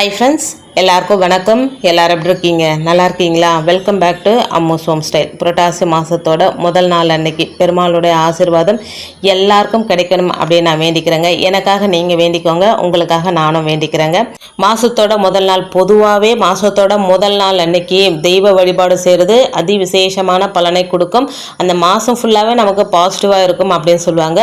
Hi friends எல்லாருக்கும் வணக்கம். எல்லாரும் எப்படி இருக்கீங்க? நல்லா இருக்கீங்களா? Welcome back to Ammu's home style புரட்டாசி மாதத்தோட முதல் நாள் அன்னைக்கு பெருமாளுடைய ஆசீர்வாதம் எல்லாருக்கும் கிடைக்கணும் அப்படின்னு நான் வேண்டிக்கிறேங்க. எனக்காக நீங்கள் வேண்டிக்கோங்க. உங்களுக்காக நானும் வேண்டிக்கிறேங்க. மாதத்தோட முதல் நாள் பொதுவாகவே மாதத்தோட முதல் நாள் அன்னைக்கு தெய்வ வழிபாடு செய்கிறது அதி விசேஷமான பலனை கொடுக்கும். அந்த மாதம் ஃபுல்லாகவே நமக்கு பாசிட்டிவாக இருக்கும் அப்படின்னு சொல்லுவாங்க.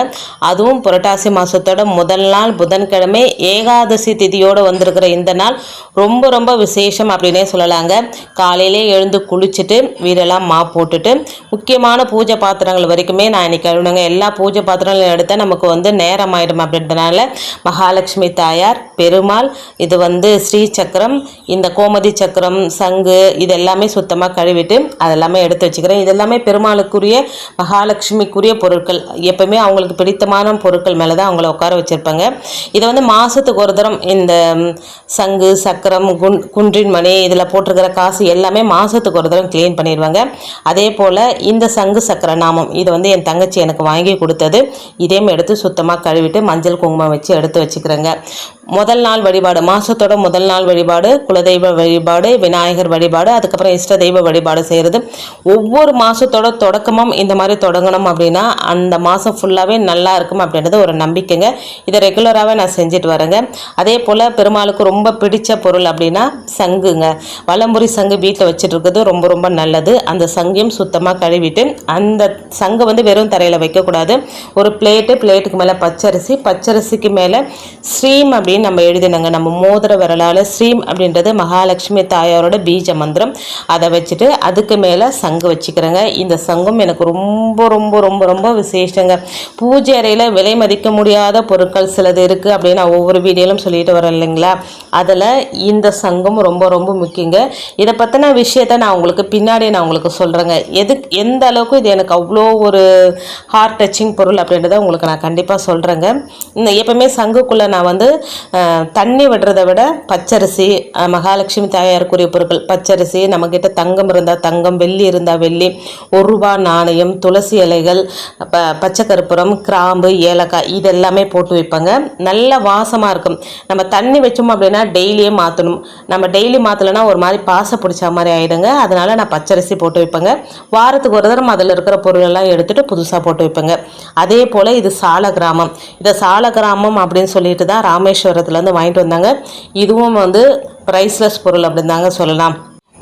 அதுவும் புரட்டாசி மாதத்தோட முதல் நாள் புதன்கிழமை ஏகாதசி திதியோடு வந்திருக்கிற இந்த நாள் ரொம்ப ரொம்ப விசேஷம் அப்படின்னே சொல்லலாங்க. காலையிலே எழுந்து குளிச்சுட்டு வீடெல்லாம் மா போட்டுட்டு முக்கியமான பூஜை பாத்திரங்கள் வரைக்குமே நான் இன்னைக்கு கழுவுனங்க எல்லா பூஜை பாத்திரங்களும் எடுத்தால் நமக்கு வந்து நேரம் ஆயிடும் அப்படின்றதுனால மகாலட்சுமி தாயார் பெருமாள் இது வந்து ஸ்ரீ சக்கரம் இந்த கோமதி சக்கரம் சங்கு இது எல்லாமே சுத்தமாக கழுவிட்டு அதெல்லாமே எடுத்து வச்சுக்கிறேன். இதெல்லாமே பெருமாளுக்குரிய மகாலட்சுமிக்குரிய பொருட்கள். எப்பவுமே அவங்களுக்கு பிடித்தமான பொருட்கள் மேலே தான் அவங்கள உட்கார வச்சுருப்பாங்க. இதை வந்து மாதத்துக்கு ஒரு தரம் இந்த சங்கு சக்கரம் குன் குன்றின் மணி இதில் போட்டிருக்கிற காசு எல்லாமே மாதத்துக்கு ஒரு தடவை க்ளீன் பண்ணிடுவாங்க அதே போல் இந்த சங்கு சக்கர நாமம் இது வந்து என் தங்கச்சி எனக்கு வாங்கி கொடுத்தது. இதையும் எடுத்து சுத்தமாக கழுவிட்டு மஞ்சள் குங்குமம் வச்சு எடுத்து வச்சுக்கிறேங்க. முதல் நாள் வழிபாடு மாதத்தோட முதல் நாள் வழிபாடு குலதெய்வ வழிபாடு விநாயகர் வழிபாடு அதுக்கப்புறம் இஷ்ட தெய்வ வழிபாடு செய்கிறது ஒவ்வொரு மாதத்தோட தொடக்கமும் இந்த மாதிரி தொடங்கணும் அப்படின்னா அந்த மாதம் ஃபுல்லாகவே நல்லா இருக்கும் அப்படின்றது ஒரு நம்பிக்கைங்க. இதை ரெகுலராகவே நான் செஞ்சுட்டு வரேங்க. அதே போல் பெருமாளுக்கு ரொம்ப பிடித்த பொருள் அப்படின்னா சங்குங்க. வலம்புரி சங்கு வீட்டில் வச்சுட்டு ரொம்ப ரொம்ப நல்லது. அந்த சங்கையும் சுத்தமாக கழுவிட்டு அந்த சங்கை வந்து வெறும் தரையில் வைக்கக்கூடாது. ஒரு பிளேட்டு பிளேட்டுக்கு மேலே பச்சரிசி பச்சரிசிக்கு மேலே ஸ்ரீம் அப்படின்னு நம்ம எழுதினங்க. நம்ம மோதிர விரலால் ஸ்ரீம் அப்படின்றது மகாலட்சுமி தாயாரோட பீஜ மந்திரம். அதை வச்சுட்டு அதுக்கு மேலே சங்கு வச்சுக்கிறேங்க. இந்த சங்கம் எனக்கு ரொம்ப ரொம்ப ரொம்ப ரொம்ப விசேஷங்க. பூஜை அறையில் விலை மதிக்க முடியாத பொருட்கள் சிலது இருக்குது அப்படின்னு நான் ஒவ்வொரு வீடியோலும் சொல்லிட்டு வரேன் இல்லைங்களா? அதில் இந்த சங்கம் ரொம்ப ரொம்ப முக்கியங்க. இதை பற்றின விஷயத்த நான் உங்களுக்கு பின்னாடி நான் உங்களுக்கு சொல்கிறேங்க எது எந்த அளவுக்கு இது எனக்கு அவ்வளோ ஒரு ஹார்ட் டச்சிங் பொருள் அப்படின்றத உங்களுக்கு நான் கண்டிப்பாக சொல்கிறேங்க இந்த எப்போவுமே சங்குக்குள்ளே நான் வந்து தண்ணி விடுறதை விட பச்சரிசி மகாலட்சுமி தாயாருக்குரிய பொருட்கள் பச்சரிசி நம்மக்கிட்ட தங்கம் இருந்தால் தங்கம் வெள்ளி இருந்தால் வெள்ளி ஒரு ரூபா நாணயம் துளசி இலைகள் ப பச்சை கற்பூரம் கிராம்பு ஏலக்காய் இதெல்லாமே போட்டு வைப்பாங்க. நல்ல வாசமாக இருக்கும். நம்ம தண்ணி வச்சோம் அப்படின்னா டெய்லியே மாற்றணும் நம்ம டெய்லி மாற்றலைன்னா ஒரு மாதிரி பாசை பிடிச்ச மாதிரி ஆயிடுங்க. அதனால் நான் பச்சரிசி போட்டு வைப்பேங்க. வாரத்துக்கு ஒரு தரம் அதில் இருக்கிற பொருளெல்லாம் எடுத்துகிட்டு புதுசாக போட்டு வைப்பேங்க. அதே போல் இது சால கிராமம் இதை சால கிராமம் அப்படின்னு சொல்லிட்டு தான் ராமேஸ்வரம் ராமேஸ்வரத்துலேருந்து வாங்கிட்டு வந்தாங்க. இதுவும் வந்து ப்ரைஸ்லெஸ் பொருள் அப்படின்னு தாங்க சொல்லலாம்.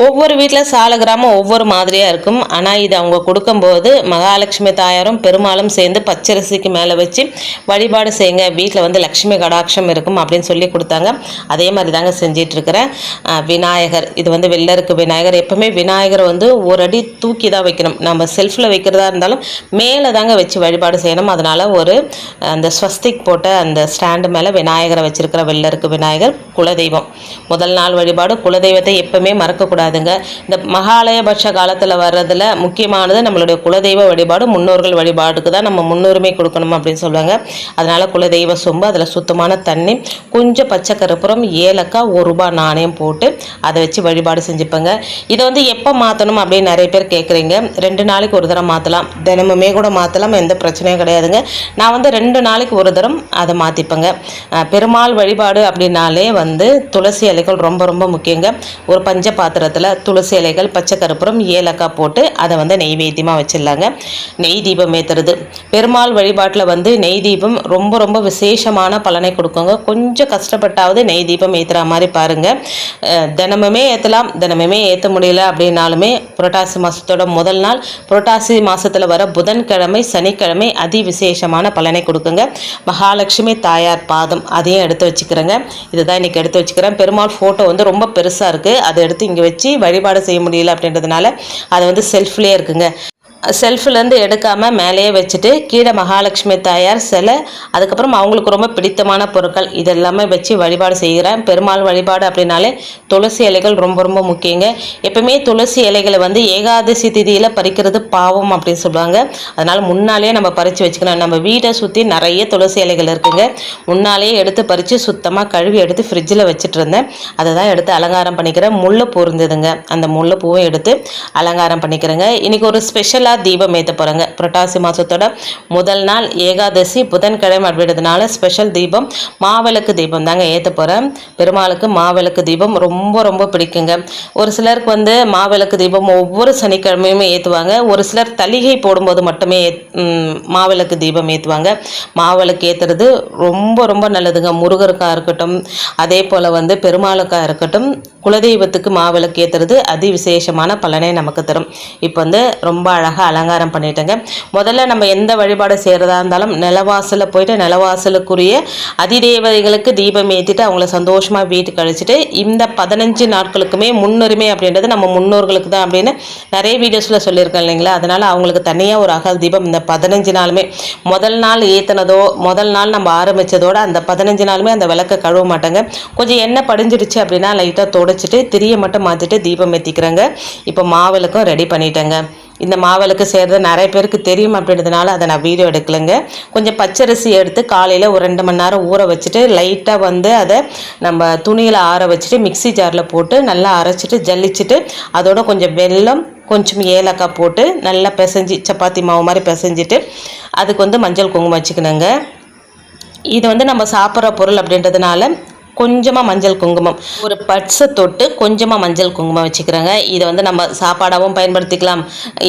ஒவ்வொரு வீட்டில் சாலகிராமம் ஒவ்வொரு மாதிரியாக இருக்கும். ஆனால் இது அவங்க கொடுக்கும்போது மகாலட்சுமி தாயாரும் பெருமாளும் சேர்ந்து பச்சரிசிக்கு மேலே வச்சு வழிபாடு செய்யுங்க. வீட்டில் வந்து லக்ஷ்மி கடாட்சம் இருக்கும் அப்படின்னு சொல்லி கொடுத்தாங்க. அதே மாதிரி தாங்க செஞ்சிட்ருக்கிறேன். விநாயகர். இது வந்து வெள்ளருக்கு விநாயகர். எப்போவுமே விநாயகரை வந்து ஒரு அடி தூக்கி தான் வைக்கணும். நம்ம செல்ஃபில் வைக்கிறதா இருந்தாலும் மேலே தாங்க வச்சு வழிபாடு செய்யணும். அதனால் ஒரு அந்த ஸ்வஸ்திக் போட்ட அந்த ஸ்டாண்டு மேலே விநாயகரை வச்சுருக்கிற வெள்ளருக்கு விநாயகர் குலதெய்வம். முதல் நாள் வழிபாடு குலதெய்வத்தை எப்போவுமே மறக்கக்கூடாது. கூடாதுங்க இந்த மகாலயபட்ச காலத்தில் வர்றதுல முக்கியமானது நம்மளுடைய குலதெய்வ வழிபாடு முன்னோர்கள் வழிபாடுக்கு தான் நம்ம முன்னுரிமை கொடுக்கணும் அப்படின்னு சொல்லுவாங்க. அதனால் குலதெய்வ சொம்பு அதில் சுத்தமான தண்ணி கொஞ்சம் பச்சை கருப்புறம் ஏலக்காய் ஒரு ரூபாய் நாணயம் போட்டு அதை வச்சு வழிபாடு செஞ்சுப்பேங்க. இதை வந்து எப்போ மாற்றணும் அப்படின்னு நிறைய பேர் கேட்குறீங்க ரெண்டு நாளைக்கு ஒரு தரம் மாற்றலாம் தினமுமே கூட மாற்றலாம் எந்த பிரச்சனையும் கிடையாதுங்க. நான் வந்து ரெண்டு நாளைக்கு ஒரு தரம் அதை மாற்றிப்பேங்க பெருமாள் வழிபாடு அப்படின்னாலே வந்து துளசி இலைகள் ரொம்ப ரொம்ப முக்கியங்க. ஒரு பஞ்ச பாத்திரத்தை பாத்திரத்தில் துளசி இலைகள் பச்சை கருப்புறம் ஏலக்காய் போட்டு அதை வந்து நெய்வேத்தியமாக வச்சிடலாங்க. நெய் தீபம் ஏற்றுறது பெருமாள் வழிபாட்டில் வந்து நெய் தீபம் ரொம்ப ரொம்ப விசேஷமான பலனை கொடுக்குங்க. கொஞ்சம் கஷ்டப்பட்டாவது நெய் தீபம் ஏற்றுற மாதிரி பாருங்கள் தினமுமே ஏற்றலாம் தினமுமே ஏற்ற முடியல அப்படின்னாலுமே புரட்டாசி மாதத்தோட முதல் நாள் புரட்டாசி மாதத்தில் வர புதன்கிழமை சனிக்கிழமை அதி விசேஷமான பலனை கொடுக்குங்க. மகாலட்சுமி தாயார் பாதம் அதையும் எடுத்து வச்சுக்கிறேங்க. இதுதான் இன்றைக்கி எடுத்து வச்சுக்கிறேன். பெருமாள் ஃபோட்டோ வந்து ரொம்ப பெருசாக இருக்குது அதை எடுத்து இங்கே வச்சு வழிபாடு செய்ய முடியல அப்படின்றதுனால அது வந்து செல்ஃப்லேயே இருக்குங்க. செல்ஃப்லேருந்து எடுக்காமல் மேலேயே வச்சுட்டு கீழே மகாலட்சுமி தாயார் சிலை அதுக்கப்புறம் அவங்களுக்கு ரொம்ப பிடித்தமான பொருட்கள். இதெல்லாமே வச்சு வழிபாடு செய்கிறேன். பெருமாள் வழிபாடு அப்படின்னாலே துளசி இலைகள் ரொம்ப ரொம்ப முக்கியங்க. எப்பவுமே துளசி இலைகளை வந்து ஏகாதசி திதியில் பறிக்கிறது பாவம் அப்படின்னு சொல்லுவாங்க. அதனால் முன்னாலேயே நம்ம பறித்து வச்சுக்கணும். நம்ம வீட்டை சுற்றி நிறைய துளசி இலைகள் இருக்குங்க. முன்னாலேயே எடுத்து பறித்து சுத்தமாக கழுவி எடுத்து ஃப்ரிட்ஜில் வச்சுட்டு இருந்தேன். அதை தான் எடுத்து அலங்காரம் பண்ணிக்கிறேன். முல்லைப்பூ இருந்ததுங்க. அந்த முல்லைப்பூவும் எடுத்து அலங்காரம் பண்ணிக்கிறேங்க. இன்றைக்கி ஒரு ஸ்பெஷலாக தீபம் ஏற்ற போகிறாங்க புரட்டாசி மாதத்தோட முதல் நாள் ஏகாதசி புதன்கிழமை அப்படின்றதுனால ஸ்பெஷல் தீபம் மாவிளக்கு தீபம் தாங்க ஏற்ற போகிறேன் பெருமாளுக்கு மாவிளக்கு தீபம் ரொம்ப ரொம்ப பிடிக்குங்க. ஒரு சிலருக்கு வந்து மாவிளக்கு தீபம் ஒவ்வொரு சனிக்கிழமையுமே ஏற்றுவாங்க ஒரு சிலர் தலிகை போடும்போது மட்டுமே மாவிளக்கு தீபம் ஏற்றுவாங்க மாவிளக்கு ஏற்றுறது ரொம்ப ரொம்ப நல்லதுங்க. முருகருக்காக இருக்கட்டும் அதே போல் வந்து பெருமாளுக்காக இருக்கட்டும் குலதெய்வத்துக்கு மாவிளக்கு ஏற்றுறது அதி விசேஷமான பலனை நமக்கு தரும். இப்போ வந்து ரொம்ப அழகாக அலங்காரம் பண்ணிட்டேங்க. முதல்ல நம்ம எந்த வழிபாடு செய்கிறதா இருந்தாலும் நிலவாசலில் போயிட்டு நிலவாசலுக்குரிய அதிதேவதைகளுக்கு தீபம் ஏற்றிட்டு அவங்கள சந்தோஷமாக வீட்டுக்கு அழிச்சிட்டு இந்த பதினஞ்சு நாட்களுக்குமே முன்னுரிமை அப்படின்றது நம்ம முன்னோர்களுக்கு தான் அப்படின்னு நிறைய வீடியோஸில் சொல்லியிருக்கேன் இல்லைங்களா? அதனால் அவங்களுக்கு தனியாக ஒரு அகல் தீபம் இந்த பதினஞ்சு நாளுமே. முதல் நாள் ஏற்றினதோ முதல் நாள் நம்ம ஆரம்பித்ததோட அந்த பதினஞ்சு நாளுமே அந்த விளக்கை கழுவ மாட்டாங்க. கொஞ்சம் எண்ணெய் படிஞ்சிடுச்சு அப்படின்னா லைட்டாக வச்சுட்டு திரியை மட்டும் மாற்றிட்டு தீபம் ஏற்றிக்கிறேங்க இப்போ மாவிளக்கும் ரெடி பண்ணிட்டேங்க. இந்த மாவிளக்கு செய்கிறது நிறைய பேருக்கு தெரியும் அப்படின்றதுனால அதை நான் வீடியோ எடுக்கலைங்க. கொஞ்சம் பச்சரிசி எடுத்து காலையில் ஒரு ரெண்டு மணி நேரம் ஊற வச்சுட்டு லைட்டாக வந்து அதை நம்ம துணியில் ஆற வச்சுட்டு மிக்ஸி ஜாரில் போட்டு நல்லா அரைச்சிட்டு ஜல்லிச்சுட்டு அதோட கொஞ்சம் வெல்லம் கொஞ்சம் ஏலக்காய் போட்டு நல்லா பிசைஞ்சி சப்பாத்தி மாவு மாதிரி பிசைஞ்சிட்டு அதுக்கு வந்து மஞ்சள் குங்குமம் வச்சுக்கணுங்க. இது வந்து நம்ம சாப்பிட்ற பொருள் அப்படின்றதுனால கொஞ்சமாக மஞ்சள் குங்குமம். ஒரு பட்ஸை தொட்டு கொஞ்சமாக மஞ்சள் குங்குமம் வச்சுக்கிறாங்க. இதை வந்து நம்ம சாப்பாடாகவும் பயன்படுத்திக்கலாம்.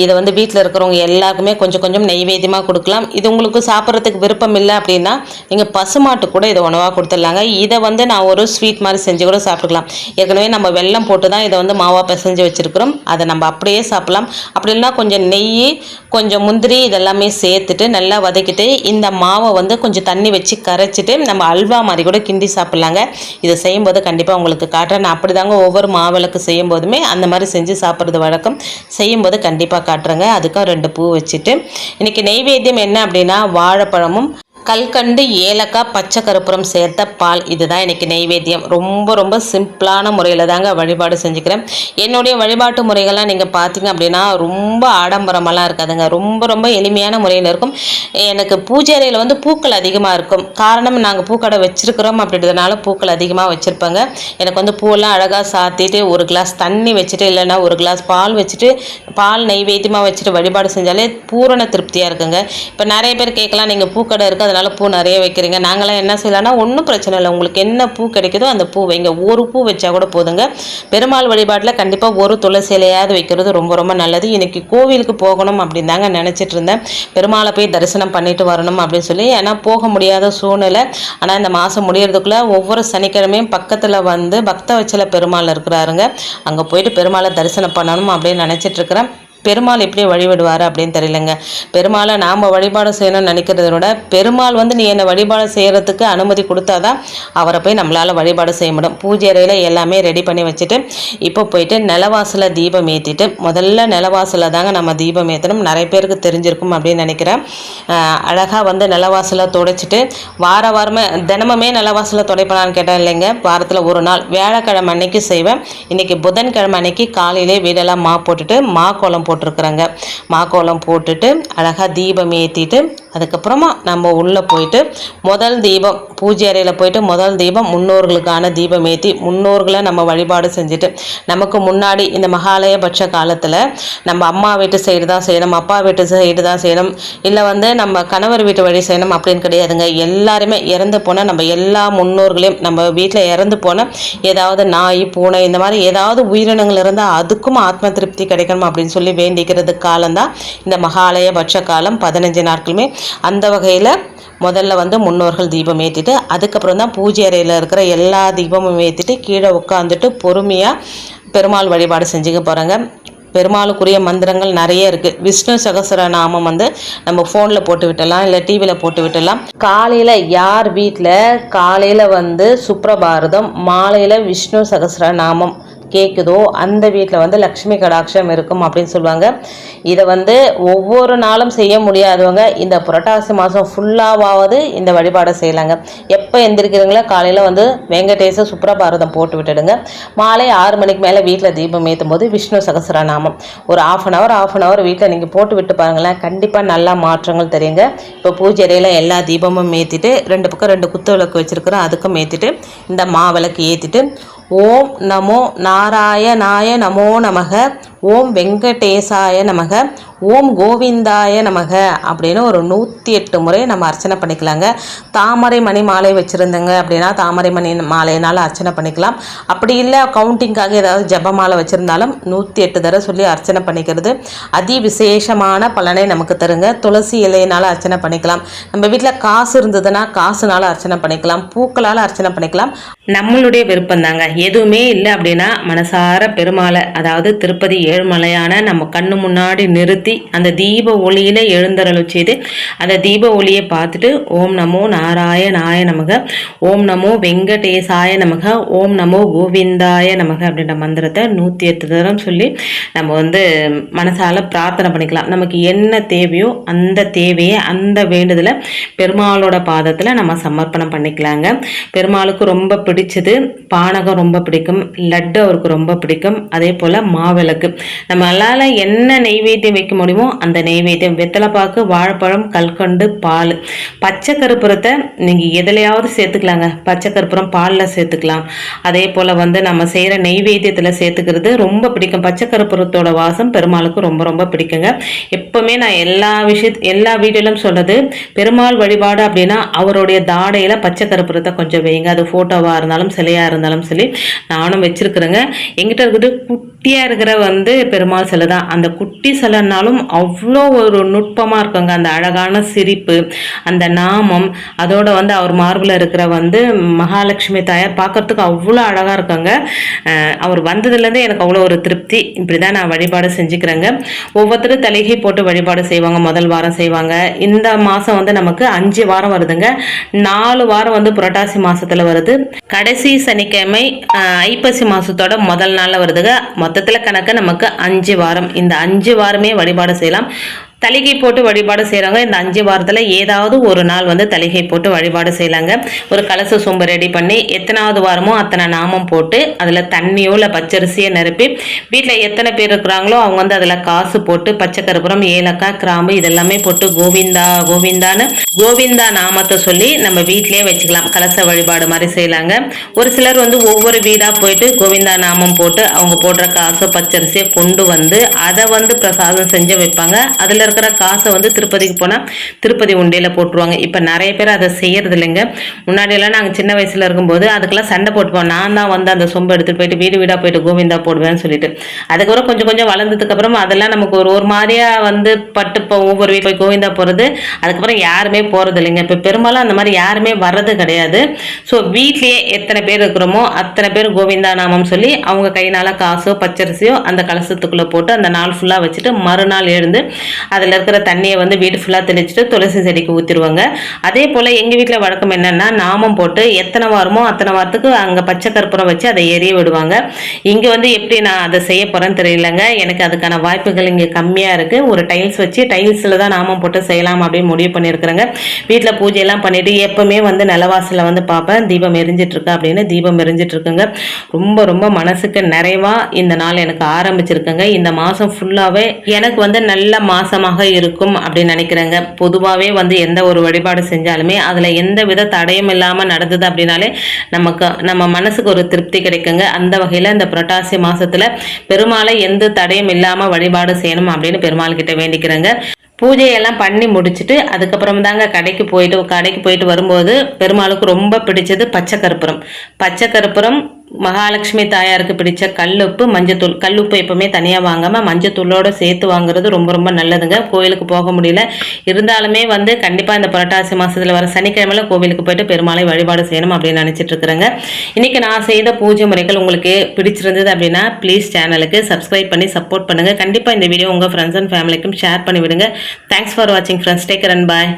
இதை வந்து வீட்டில் இருக்கிறவங்க எல்லாருக்குமே கொஞ்சம் கொஞ்சம் நெய்வேத்தியமாக கொடுக்கலாம். இது உங்களுக்கு சாப்பிட்றதுக்கு விருப்பம் இல்லை அப்படின்னா நீங்கள் பசுமாட்டு கூட இதை உணவாக கொடுத்துடலாங்க. இதை வந்து நான் ஒரு ஸ்வீட் மாதிரி செஞ்சு கூட சாப்பிட்டுக்கலாம். ஏற்கனவே நம்ம வெல்லம் போட்டு தான் இதை வந்து மாவாக பிசைஞ்சு வச்சுருக்கிறோம். அதை நம்ம அப்படியே சாப்பிட்லாம். அப்படி இல்லைன்னா கொஞ்சம் நெய் கொஞ்சம் முந்திரி இதெல்லாமே சேர்த்துட்டு நல்லா வதக்கிட்டு இந்த மாவை வந்து கொஞ்சம் தண்ணி வச்சு கரைச்சிட்டு நம்ம அல்வா மாதிரி கூட கிண்டி சாப்பிட்லாங்க. இதை செய்யும்போது கண்டிப்பாக உங்களுக்கு காட்டுறேன். நான் அப்படி தாங்க ஒவ்வொரு மாவிளக்கு செய்யும் போதுமே அந்த மாதிரி செஞ்சு சாப்பிட்றது வழக்கம். செய்யும்போது கண்டிப்பாக காட்டுறேங்க. அதுக்கும் ரெண்டு பூ வச்சுட்டு. இன்றைக்கி நெய்வேத்தியம் என்ன அப்படின்னா வாழைப்பழமும் கல்கண்டு ஏலக்காய் பச்சை கருப்புரம் சேர்த்த பால். இதுதான் எனக்கு நெய்வேத்தியம் ரொம்ப ரொம்ப சிம்பிளான முறையில் தாங்க வழிபாடு செஞ்சுக்கிறேன். என்னுடைய வழிபாட்டு முறைகள்லாம் நீங்கள் பார்த்தீங்க அப்படின்னா ரொம்ப ஆடம்பரமெல்லாம் இருக்காதுங்க. ரொம்ப ரொம்ப எளிமையான முறையில் இருக்கும். எனக்கு பூஜை அறையில் வந்து பூக்கள் அதிகமாக இருக்கும். காரணம் நாங்கள் பூக்கடை வச்சுருக்கிறோம் அப்படின்றதுனால பூக்கள் அதிகமாக வச்சுருப்பாங்க. எனக்கு வந்து பூவெல்லாம் அழகாக சாத்திட்டு ஒரு கிளாஸ் தண்ணி வச்சுட்டு இல்லைன்னா ஒரு கிளாஸ் பால் வச்சுட்டு பால் நெய்வேத்தியமாக வச்சுட்டு வழிபாடு செஞ்சாலே பூரண திருப்தியாக இருக்குங்க. இப்போ நிறைய பேர் கேட்கலாம் நீங்கள் பூக்கடை இருக்குது அதனால் பூ நிறைய வைக்கிறீங்க. நாங்களாம் என்ன செய்யலாம்னா ஒன்றும் பிரச்சனை இல்லை. உங்களுக்கு என்ன பூ கிடைக்குதோ அந்த பூ வைங்க. ஒரு பூ வச்சா கூட போதுங்க. பெருமாள் வழிபாட்டில் கண்டிப்பாக ஒரு துளசி இலையாவது வைக்கிறது ரொம்ப ரொம்ப நல்லது. இன்றைக்கி கோவிலுக்கு போகணும் அப்படின்னு தாங்க நினச்சிட்டு இருந்தேன். பெருமாளை போய் தரிசனம் பண்ணிட்டு வரணும் அப்படின்னு சொல்லி. ஏன்னா போக முடியாத சூழ்நிலை. ஆனால் இந்த மாதம் முடியறதுக்குள்ளே ஒவ்வொரு சனிக்கிழமையும் பக்கத்தில் வந்து பக்த வச்சல பெருமாள் இருக்கிறாருங்க. அங்கே போயிட்டு பெருமாளை தரிசனம் பண்ணணும் அப்படின்னு நினச்சிட்ருக்குறேன் பெருமாள் எப்படி வழிபடுவார் அப்படின்னு தெரியலங்க. பெருமாளை நாம் வழிபாடு செய்யணும்னு நினைக்கிறத விட பெருமாள் வந்து நீ என்னை வழிபாடு செய்கிறதுக்கு அனுமதி கொடுத்தாதான் அவரை போய் நம்மளால் வழிபாடு செய்ய முடியும். பூஜை அறையில் எல்லாமே ரெடி பண்ணி வச்சுட்டு இப்போ போயிட்டு நிலவாசலில் தீபம் ஏற்றிட்டு முதல்ல நிலவாசலில் தாங்க நம்ம தீபம் ஏற்றணும் நிறைய பேருக்கு தெரிஞ்சிருக்கும் அப்படின்னு நினைக்கிறேன். அழகாக வந்து நிலவாசலை துடைச்சிட்டு வார வாரமே தினமுமே நிலவாசலை துடைப்பலான்னு கேட்டேன் இல்லைங்க. வாரத்தில் ஒரு நாள் வியாழக்கிழமை அன்னைக்கு செய்வேன். இன்றைக்கி புதன்கிழமை அன்னைக்கு காலையிலே வீடெல்லாம் மா போட்டுட்டு மா கோலம் போட்டிருக்கிறேங்க. மாக்கோலம் போட்டுட்டு அழகாக தீபம் ஏற்றிட்டு அதுக்கப்புறமா நம்ம உள்ளே போயிட்டு முதல் தீபம் பூஜை அறையில் போயிட்டு முதல் தீபம் முன்னோர்களுக்கான தீபம் ஏற்றி முன்னோர்களை நம்ம வழிபாடு செஞ்சுட்டு நமக்கு முன்னாடி இந்த மகாலயபட்ச காலத்தில் நம்ம அம்மா வீட்டு சைடு தான் செய்யணும் அப்பா வீட்டு சைடு தான் செய்யணும் இல்லை வந்து நம்ம கணவர் வீட்டு வழி செய்யணும் அப்படின்னு கிடையாதுங்க. எல்லாருமே இறந்து போனால் நம்ம எல்லா முன்னோர்களையும் நம்ம வீட்டில் இறந்து போனால் ஏதாவது நாய் பூனை இந்த மாதிரி ஏதாவது உயிரினங்கள் இருந்தால் அதுக்கும் ஆத்ம திருப்தி கிடைக்கணும் அப்படின்னு சொல்லி வேண்டிக்கிறது காலம்தான் இந்த மகாலயபட்ச காலம். பதினஞ்சு நாட்களுமே அந்த வகையில் முதல்ல வந்து முன்னோர்கள் தீபம் ஏற்றிட்டு அதுக்கப்புறம் தான் பூஜை அறையில் இருக்கிற எல்லா தீபமும் ஏற்றிட்டு கீழே உட்காந்துட்டு பொறுமையாக பெருமாள் வழிபாடு செஞ்சுக்க போகிறாங்க பெருமாளுக்குரிய மந்திரங்கள் நிறைய இருக்குது விஷ்ணு சகசரநாமம் வந்து நம்ம ஃபோனில் போட்டு விட்டலாம் இல்லை டிவியில் போட்டு விட்டலாம் காலையில் யார் வீட்டில் காலையில் வந்து சுப்ரபாரதம் மாலையில் விஷ்ணு சகசரநாமம் கேட்குதோ அந்த வீட்டில் வந்து லக்ஷ்மி கடாட்சம் இருக்கும் அப்படின்னு சொல்லுவாங்க. இதை வந்து ஒவ்வொரு நாளும் செய்ய முடியாதவங்க இந்த புரட்டாசி மாதம் ஃபுல்லாவது இந்த வழிபாடை செய்யலாங்க. எப்போ எந்திரிக்கிறீங்களோ காலையில் வந்து வெங்கடேச சுப்ரபாரதம் போட்டு விட்டுடுங்க. மாலை ஆறு மணிக்கு மேலே வீட்டில் தீபம் ஏற்றும் போது விஷ்ணு சகசரநாமம். ஒரு half an hour half an hour வீட்டில் நீங்கள் போட்டு விட்டு பாருங்களேன். கண்டிப்பாக நல்லா மாற்றங்கள் தெரியுங்க. இப்போ பூஜை எல்லா தீபமும் ஏற்றிட்டு ரெண்டு பக்கம் ரெண்டு குத்து விளக்கு வச்சுருக்குறோம். அதுக்கும் ஏற்றிட்டு இந்த மாவிளக்கு ஏற்றிட்டு ஓம் நமோ நாராயணாய நமோ நமக. ஓம் வெங்கடேசாய நமக ஓம் கோவிந்தாய நமக அப்படின்னு ஒரு நூற்றி எட்டு முறை நம்ம அர்ச்சனை பண்ணிக்கலாங்க. தாமரை மணி மாலை வச்சுருந்தேங்க அப்படின்னா தாமரை மணி மாலையினால் அர்ச்சனை பண்ணிக்கலாம். அப்படி இல்லை கவுண்டிங்காக ஏதாவது ஜப மாலை வச்சுருந்தாலும் நூற்றி எட்டு தடவை சொல்லி அர்ச்சனை பண்ணிக்கிறது. அதி விசேஷமான பலனை நமக்கு தருங்க. துளசி இலையினால் அர்ச்சனை பண்ணிக்கலாம். நம்ம வீட்டில் காசு இருந்ததுன்னா காசுனால் அர்ச்சனை பண்ணிக்கலாம். பூக்களால் அர்ச்சனை பண்ணிக்கலாம். நம்மளுடைய விருப்பம் தாங்க எதுவுமே இல்லை அப்படின்னா மனசார பெருமாளை அதாவது திருப்பதி ஏழுமலையான நம்ம கண்ணு முன்னாடி நிறுத்தி அந்த தீப ஒளியில எழுந்தருளை செய்து அந்த தீப ஒளியை பார்த்துட்டு ஓம் நமோ நாராயணாய நமக ஓம் நமோ வெங்கடேசாய நமக ஓம் நமோ கோவிந்தாய நமக அப்படின்ற மந்திரத்தை நூற்றி எட்டு தரம் சொல்லி நம்ம வந்து மனசால பிரார்த்தனை பண்ணிக்கலாம். நமக்கு என்ன தேவையோ அந்த தேவையை அந்த வேண்டுதலை பெருமாளோட பாதத்தில் நம்ம சமர்ப்பணம் பண்ணிக்கலாங்க. பெருமாளுக்கு ரொம்ப பிடிச்சது பானகம் ரொம்ப பிடிக்கும் லட்டு அவருக்கு ரொம்ப பிடிக்கும் அதே போல் மாவிளக்கு. நம்மளால் என்ன நெய்வேத்தியம் வைக்க முடியுமோ அந்த நெய்வேத்தியம் வெத்தலைப்பாக்கு வாழைப்பழம் கல்கண்டு பால். பச்சை கருப்புரத்தை நீங்கள் எதுலையாவது சேர்த்துக்கலாங்க. பச்சை கருப்புரம் பாலில் சேர்த்துக்கலாம். அதே போல் வந்து நம்ம செய்கிற நெய்வேத்தியத்தில் சேர்த்துக்கிறது ரொம்ப பிடிக்கும். பச்சை கருப்புரத்தோட வாசம் பெருமாளுக்கு ரொம்ப ரொம்ப பிடிக்குங்க. எப்போவுமே நான் எல்லா விஷய எல்லா வீடியோலும் சொல்கிறது பெருமாள் வழிபாடு அப்படின்னா அவருடைய தாடையில் பச்சை கருப்புரத்தை கொஞ்சம் வைங்க அது ஃபோட்டோவாக இருந்தாலும் சிலையாக இருந்தாலும் சரி நானும் வச்சுருக்குறேங்க. எங்கிட்ட இருக்கிறது குட்டியாக இருக்கிற வந்து பெருமாள் சிலை தான். அந்த குட்டி சிலைனாலும் அவ்வளோ ஒரு நுட்பமாக இருக்குங்க. அந்த அழகான சிரிப்பு அந்த நாமம் அதோட வந்து அவர் மார்பில் இருக்கிற வந்து மகாலட்சுமி தாயார் பார்க்கறதுக்கு அவ்வளோ அழகாக இருக்காங்க. அவர் வந்ததுலேருந்து எனக்கு அவ்வளோ ஒரு திருப்தி. இப்படி தான் நான் வழிபாடு செஞ்சுக்கிறேங்க. ஒவ்வொருத்தரும் தலைகை போட்டு வழிபாடு செய்வாங்க. முதல் வாரம் செய்வாங்க. இந்த மாதம் வந்து நமக்கு அஞ்சு வாரம் வருதுங்க. நாலு வாரம் வந்து புரட்டாசி மாதத்தில் வருது. கடைசி சனிக்கிழமை ஐப்பசி மாதத்தோட முதல் நாளில் வருதுங்க. மொத்த மொத்தத்தில் கணக்கு நமக்கு அஞ்சு வாரம். இந்த அஞ்சு வாரமே வழிபாடு செய்யலாம். தலிகை போட்டு வழிபாடு செய்கிறாங்க இந்த அஞ்சு வாரத்தில் ஏதாவது ஒரு நாள் வந்து தலிகை போட்டு வழிபாடு செய்யலாங்க. ஒரு கலச சொம்பு ரெடி பண்ணி எத்தனாவது வாரமோ அத்தனை நாமம் போட்டு அதில் தண்ணியோ இல்லை பச்சரிசியை நிரப்பி வீட்டில் எத்தனை பேர் இருக்கிறாங்களோ அவங்க வந்து அதில் காசு போட்டு பச்சை கருப்புறம் ஏலக்காய் கிராம்பு இதெல்லாமே போட்டு கோவிந்தா கோவிந்தான்னு கோவிந்தா நாமத்தை சொல்லி நம்ம வீட்டிலே வச்சுக்கலாம். கலச வழிபாடு மாதிரி செய்யலாங்க. ஒரு சிலர் வந்து ஒவ்வொரு வீடாக போயிட்டு கோவிந்தா நாமம் போட்டு அவங்க போடுற காசு பச்சரிசியை கொண்டு வந்து அதை வந்து பிரசாதம் செஞ்சு வைப்பாங்க. அதில் இருக்கிற காசை வந்து திருப்பதிக்கு போனால் திருப்பதி உண்டியில் போட்டுருவாங்க. இப்போ நிறைய பேர் அதை செய்யறது இல்லைங்க முன்னாடியெல்லாம் நாங்கள் சின்ன வயசில் இருக்கும்போது அதுக்கெல்லாம் சண்டை போட்டுப்போம். நான் தான் வந்து அந்த சொம்பு எடுத்துகிட்டு போயிட்டு வீடு வீடாக போயிட்டு கோவிந்தா போடுவேன்னு சொல்லிட்டு. அதுக்கப்புறம் கொஞ்சம் கொஞ்சம் வளர்ந்ததுக்கப்புறம் அதெல்லாம் நமக்கு ஒரு ஒரு மாதிரியாக வந்து பட்டு இப்போ ஒவ்வொரு வீட்டு போய் கோவிந்தா போகிறது அதுக்கப்புறம் யாருமே போகிறது இல்லைங்க இப்போ பெரும்பாலும் அந்த மாதிரி யாருமே வர்றது கிடையாது. ஸோ வீட்லேயே எத்தனை பேர் இருக்கிறோமோ அத்தனை பேர் கோவிந்தா நாமம் சொல்லி அவங்க கையினால் காசோ பச்சரிசியோ அந்த கலசத்துக்குள்ளே போட்டு அந்த நாள் ஃபுல்லாக வச்சுட்டு மறுநாள் எழுந்து அதில் இருக்கிற தண்ணியை வந்து வீடு ஃபுல்லாக தெளிச்சுட்டு துளசி செடிக்கு ஊற்றிடுவாங்க அதே போல் எங்கள் வீட்டில் வழக்கம் என்னென்னா நாமம் போட்டு எத்தனை வாரமோ அத்தனை வாரத்துக்கு அங்கே பச்சை கற்பூரம் வச்சு அதை எரிய விடுவாங்க. இங்கே வந்து எப்படி நான் அதை செய்ய போகிறேன்னு தெரியலங்க. எனக்கு அதுக்கான வாய்ப்புகள் இங்கே கம்மியாக இருக்குது ஒரு டைல்ஸ் வச்சு டைல்ஸில் தான் நாமம் போட்டு செய்யலாம் அப்படின்னு முடிவு பண்ணியிருக்கிறேங்க. வீட்டில் பூஜையெல்லாம் பண்ணிவிட்டு எப்போவுமே வந்து நிலவாசலில் வந்து பார்ப்பேன். தீபம் எரிஞ்சிட்ருக்கு அப்படின்னு தீபம் எரிஞ்சிட்ருக்குங்க ரொம்ப ரொம்ப மனசுக்கு நிறைவாக இந்த நாள் எனக்கு ஆரம்பிச்சிருக்குங்க. இந்த மாதம் ஃபுல்லாகவே எனக்கு வந்து நல்ல மாதமாக சுலபமாக இருக்கும் அப்படின்னு நினைக்கிறேங்க. பொதுவாகவே வந்து எந்த ஒரு வழிபாடு செஞ்சாலுமே அதில் எந்த வித தடையும் இல்லாமல் நடந்தது அப்படின்னாலே நமக்கு நம்ம மனசுக்கு ஒரு திருப்தி கிடைக்குங்க. அந்த வகையில் இந்த புரட்டாசி மாதத்தில் பெருமாளை எந்த தடையும் இல்லாமல் வழிபாடு செய்யணும் அப்படின்னு பெருமாள் கிட்ட வேண்டிக்கிறேங்க. பூஜையெல்லாம் பண்ணி முடிச்சுட்டு அதுக்கப்புறம் தாங்க கடைக்கு போயிட்டு கடைக்கு போயிட்டு வரும்போது பெருமாளுக்கு ரொம்ப பிடிச்சது பச்சை கருப்புரம். பச்சை கருப்புரம் மகாலட்சுமி தாயாருக்கு பிடிச்ச கல்லுப்பு மஞ்சத்தூள். கல்லுப்பு எப்பவுமே தனியாக வாங்காமல் மஞ்சத்தூளோடு சேர்த்து வாங்குறது ரொம்ப ரொம்ப நல்லதுங்க. கோயிலுக்கு போக முடியல. இருந்தாலுமே வந்து கண்டிப்பாக இந்த புரட்டாசி மாதத்தில் வர சனிக்கிழமையில் கோவிலுக்கு போயிட்டு பெருமாளை வழிபாடு செய்யணும் அப்படின்னு நினச்சிட்டு இருக்கிறேங்க. இன்றைக்கி நான் செய்த பூஜை முறைகள் உங்களுக்கு பிடிச்சிருந்தது அப்படின்னா ப்ளீஸ் சேனலுக்கு சப்ஸ்கிரைப் பண்ணி சப்போர்ட் பண்ணுங்கள் கண்டிப்பாக இந்த வீடியோ உங்கள் ஃப்ரெண்ட்ஸ் அண்ட் ஃபேமிலிக்கும் ஷேர் பண்ணி விடுங்க தேங்க்ஸ் ஃபார் வாட்சிங் ஃப்ரெண்ட்ஸ் டேக் ரன் பாய்